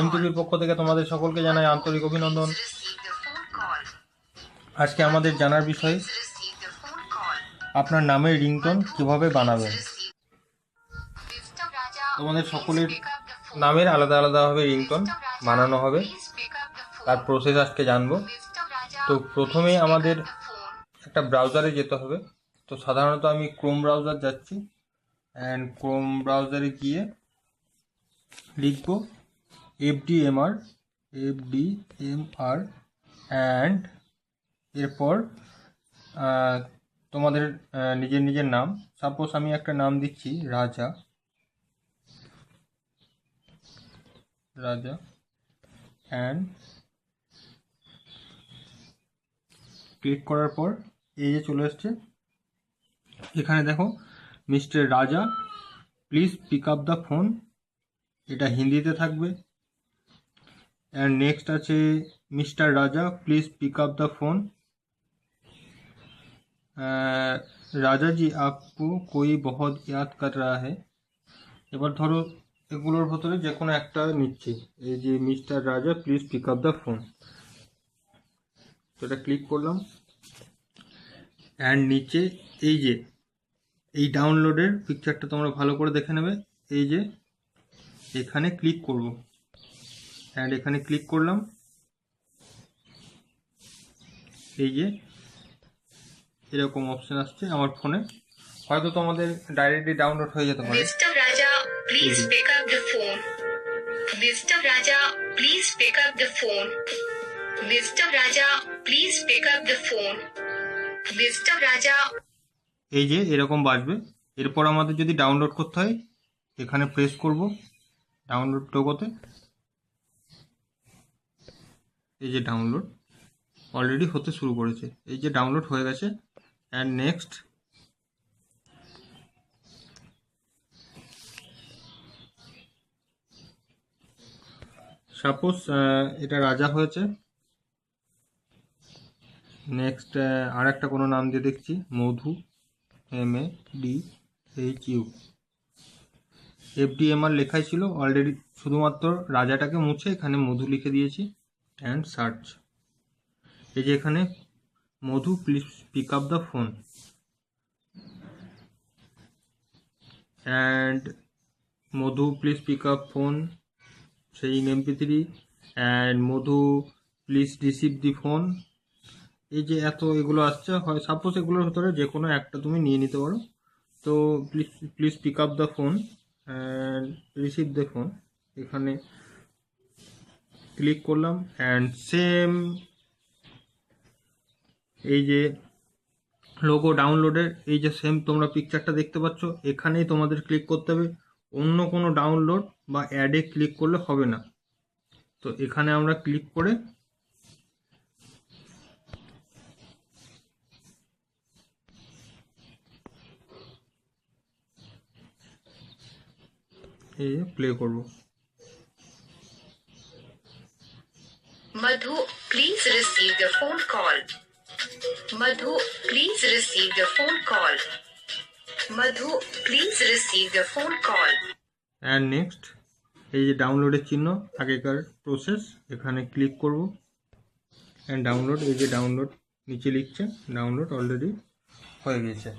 এমটিভির পক্ষ থেকে তোমাদের সকলকে জানাই আন্তরিক অভিনন্দন। আজকে আমাদের জানার বিষয়, আপনার নামের রিংটোন কীভাবে বানাবেন? তোমাদের সকলের নামের আলাদা আলাদাভাবে রিংটোন বানানো হবে। তার প্রসেস আজকে জানব। তো প্রথমে আমাদের একটা ব্রাউজারে যেতে হবে। তো সাধারণত আমি ক্রোম ব্রাউজার যাচ্ছি। অ্যান্ড ক্রোম ব্রাউজারে গিয়ে লিখব এফডিএমআর এফডিএমআর অ্যান্ড এরপর তোমাদের নিজের নিজের নাম। সাপোজ আমি একটা নাম দিচ্ছি, রাজা। রাজা অ্যান্ড ক্লিক করার পর, এই যে চলে এসছে এখানে দেখো mister Raja please pick up the phone এটা হিন্দিতে থাকবে। অ্যান্ড নেক্সট আছে mister Raja please pick up the phone Raja ji কোই বহুত ইয়াদ কর রা হ্যায় এবার ধরো, এগুলোর ভেতরে যে কোনো একটা নিচ্ছি। এই যে mister Raja please pick up the phone তো এটা ক্লিক করলাম। অ্যান্ড নিচে এই যে, এই ডাউনলোডের পিকচারটা তোমরা ভালো করে দেখে নেবে। এই যে, এখানে ক্লিক করব। অ্যান্ড এখানে ক্লিক করলাম এই যে এরকম অপশন আসছে আমার ফোনে হয়তো তোমাদের ডাইরেক্টলি ডাউনলোড হয়ে যেতে পারে phone. Mr. Raja, please pick up the phone. Mr. Raja, please pick up the phone. Mr. Raja, এই যে এরকম বাজবে এরপর আমাদের যদি ডাউনলোড করতে হয় এখানে প্রেস করব ডাউনলোড লোগোতে এই যে ডাউনলোড অলরেডি হতে শুরু করেছে। এই যে ডাউনলোড হয়ে গেছে অ্যান্ড নেক্সট সাপোজ এটা রাজা হয়েছে। নেক্সট আর একটা কোনো নাম দিয়ে দেখছি, Madhu M A D H U F D M R লেখাই ছিল অলরেডি শুধুমাত্র রাজাটাকে মুছে এখানে মধু লিখে দিয়েছি। অ্যান্ড সার্চ এই যে এখানে Madhu please pick up the phone and Madhu please pick up phone সেই MP three and Madhu please receive the phone এই যে এত এগুলো আসছে, হয় সাপোজ এগুলোর ভিতরে যে কোনো একটা তুমি নিয়ে নিতে পারো। তো please please pick up the phone and receive the phone এখানে ক্লিক করলাম অ্যান্ড সেম এই যে লোগো ডাউনলোডের এই যে সেম তোমরা পিকচারটা দেখতে পাচ্ছ, এখানেই তোমাদের ক্লিক করতে হবে। অন্য কোনো ডাউনলোড বা অ্যাডে ক্লিক করলে হবে না। তো এখানে আমরা ক্লিক করে এই প্লে করব। Madhu, please receive the phone call. Madhu, please receive the phone call. Madhu, please receive the phone call. And next এই যে ডাউনলোডের চিহ্ন আগেকার প্রসেস এখানে ক্লিক করব অ্যান্ড ডাউনলোড এই যে ডাউনলোড নিচে লিখছে ডাউনলোড অলরেডি হয়ে গেছে